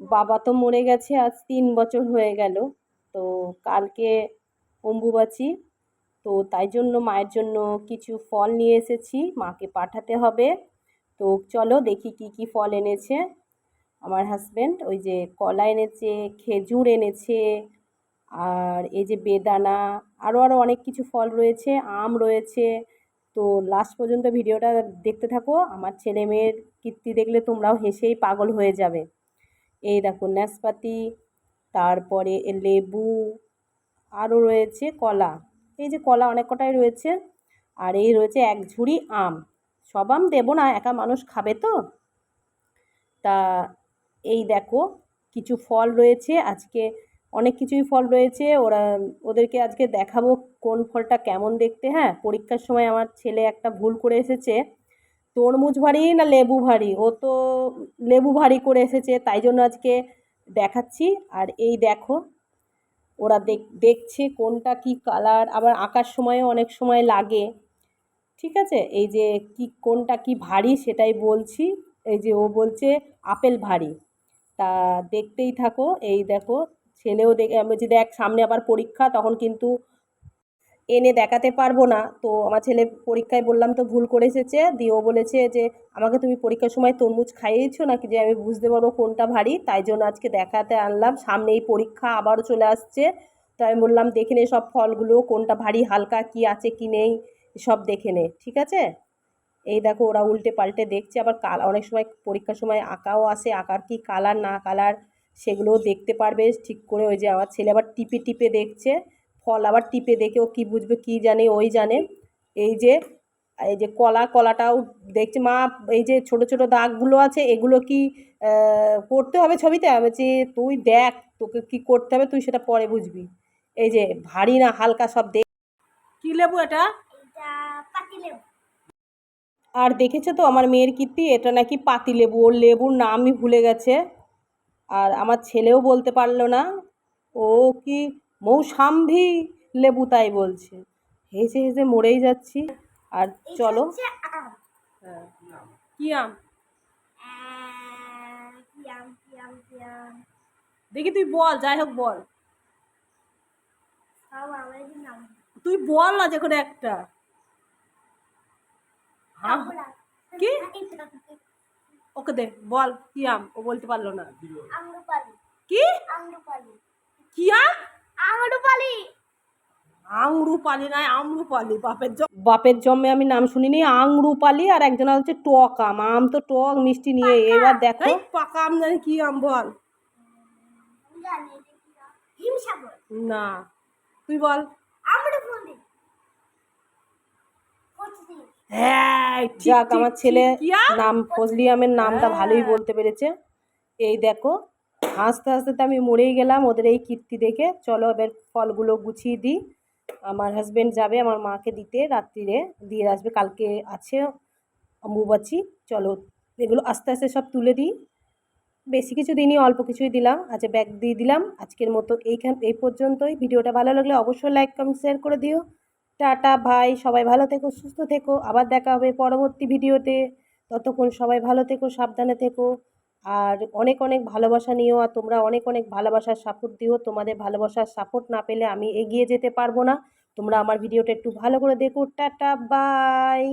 বাবা তো মরে গেছে, আজ তিন বছর হয়ে গেল। তো কালকে অম্বুবাচী, তো তাই জন্য মায়ের জন্য কিছু ফল নিয়ে এসেছি, মাকে পাঠাতে হবে। তো চলো দেখি কি কি ফল এনেছে। আমার হাজব্যান্ড ওই যে কলা এনেছে, খেজুর এনেছে, আর এই যে বেদানা আরও আরও অনেক কিছু ফল রয়েছে, আম রয়েছে। তো লাস্ট পর্যন্ত ভিডিওটা দেখতে থাকো, আমার ছেলে মেয়ের কীর্তি দেখলে তোমরাও হেসেই পাগল হয়ে যাবে। এই দেখো নাশপাতি, তারপরে লেবু আরও রয়েছে কলা। এই যে কলা অনেক কটাই রয়েছে, আর এই রয়েছে এক ঝুড়ি আম। সব আম দেবো না, একা মানুষ খাবে তো। তা এই দেখো কিছু ফল রয়েছে, আজকে অনেক কিছুই ফল রয়েছে। ওরা, ওদেরকে আজকে দেখাবো কোন ফলটা কেমন দেখতে। হ্যাঁ পরীক্ষার সময় আমার ছেলে একটা ভুল করে এসেছে। তরমুজ ভারী না লেবু ভারী? ও তো লেবু ভারী করে এসেছে, তাই জন্য আজকে দেখাচ্ছি। আর এই দেখো, ওরা দেখ, দেখছে কোনটা কি কালার, আবার আঁকার সময়ও অনেক সময় লাগে। ঠিক আছে? এই যে কি, কোনটা কি ভারী সেটাই বলছি। এই যে ও বলছে আপেল ভারী। তা দেখতেই থাকো, এই দেখো, ছেলেও দেখে, আমি বলছি, দেখ, সামনে আবার পরীক্ষা, তখন কিন্তু এনে দেখাতে পারব না। তো আমার ছেলে পরীক্ষায় বললাম, তো ভুল করে এসেছে। দিয়ে ও বলেছে যে, আমাকে তুমি পরীক্ষার সময় তরমুজ খাইয়েছো নাকি যে, আমি বুঝতে পারব কোনটা ভারী? তাই জন্য আজকে দেখাতে আনলাম। সামনে এই পরীক্ষা আবারও চলে আসছে। তো আমি বললাম, দেখে নে সব ফলগুলো, কোনটা ভারী, হালকা, কি আছে, কি নেই, সব দেখে নে। ঠিক আছে? এই দেখো, ওরা উল্টে পাল্টে দেখছে। আবার কাল, অনেক সময় পরীক্ষার সময় আঁকাও আসে, আঁকার কি কালার না কালার সেগুলোও দেখতে পারবে ঠিক করে। ওই যে আমার ছেলে আবার টিপে টিপে দেখছে। ফল আবার টিপে দেখে ও কী বুঝবে কী জানে ওই জানে। এই যে এই যে কলা কলাটাও দেখছে মা এই যে ছোট ছোট দাগগুলো আছে এগুলো কি করতে হবে ছবিতে? আমি বলছি তুই দেখ তোকে কি করতে হবে তুই সেটা পরে বুঝবি। এই যে ভারী না হালকা সব দেখ কি লেবু এটা? আর দেখেছ তো আমার মেয়ের কীর্তি এটা নাকি পাতি লেবু। ওর লেবুর নামই ভুলে গেছে। আর আমার ছেলেও বলতে পারল না। ও কি মৌসাম্ভি লেবু তাই বলছে। হেসে হেসে মরেই যাচ্ছি। আর চলো। কী আম? দেখি তুই বল যাই হোক বল। তুই বল না যে কোনো একটা। কি? ওকে দে বল কি আম? ও বলতে পারল না। কি? কি আম? আঙুরপালি আংরুপালি নয় আমরুপালি বাপের জম বাপের জন্মে আমি নাম শুনিনি আংরুপালি আর একজন হচ্ছে টক আম আম তো টক মিষ্টি নিয়ে এবার দেখো। পাকা আম জানি কি আম বল? না তুই বল। হ্যাঁ যাক আমার ছেলে নাম ফজলি আমের নামটা ভালোই বলতে পেরেছে। এই দেখো হাসতে হাসতে তো আমি মরেই গেলাম ওদের এই কীর্তি দেখে। চলো এবার ফলগুলো গুছিয়ে দিই। আমার হাজবেন্ড যাবে আমার মাকে দিতে রাত্রিরে, দিয়ে আসবে। কালকে আছে অম্বুবাচী। চলো এগুলো আস্তে আস্তে সব তুলে দিই। বেশি কিছু দিনই অল্প কিছুই দিলাম। আচ্ছা ব্যাগ দিয়ে দিলাম। আজকের মতো এইখান এই পর্যন্তই। ভিডিওটা ভালো লাগলে অবশ্যই লাইক কমেন্ট শেয়ার করে দিও। টাটা ভাই সবাই ভালো থেকো, সুস্থ থেকো। আবার দেখা হবে পরবর্তী ভিডিওতে। ততক্ষণ সবাই ভালো থেকো, সাবধানে থেকো। আর অনেক অনেক ভালোবাসা নিও আর তোমরা অনেক অনেক ভালোবাসার সাপোর্ট দিও। তোমাদের ভালোবাসার সাপোর্ট না পেলে আমি এগিয়ে যেতে পারব না। তোমরা আমার ভিডিওটা একটু ভালো করে দেখো। Tata bye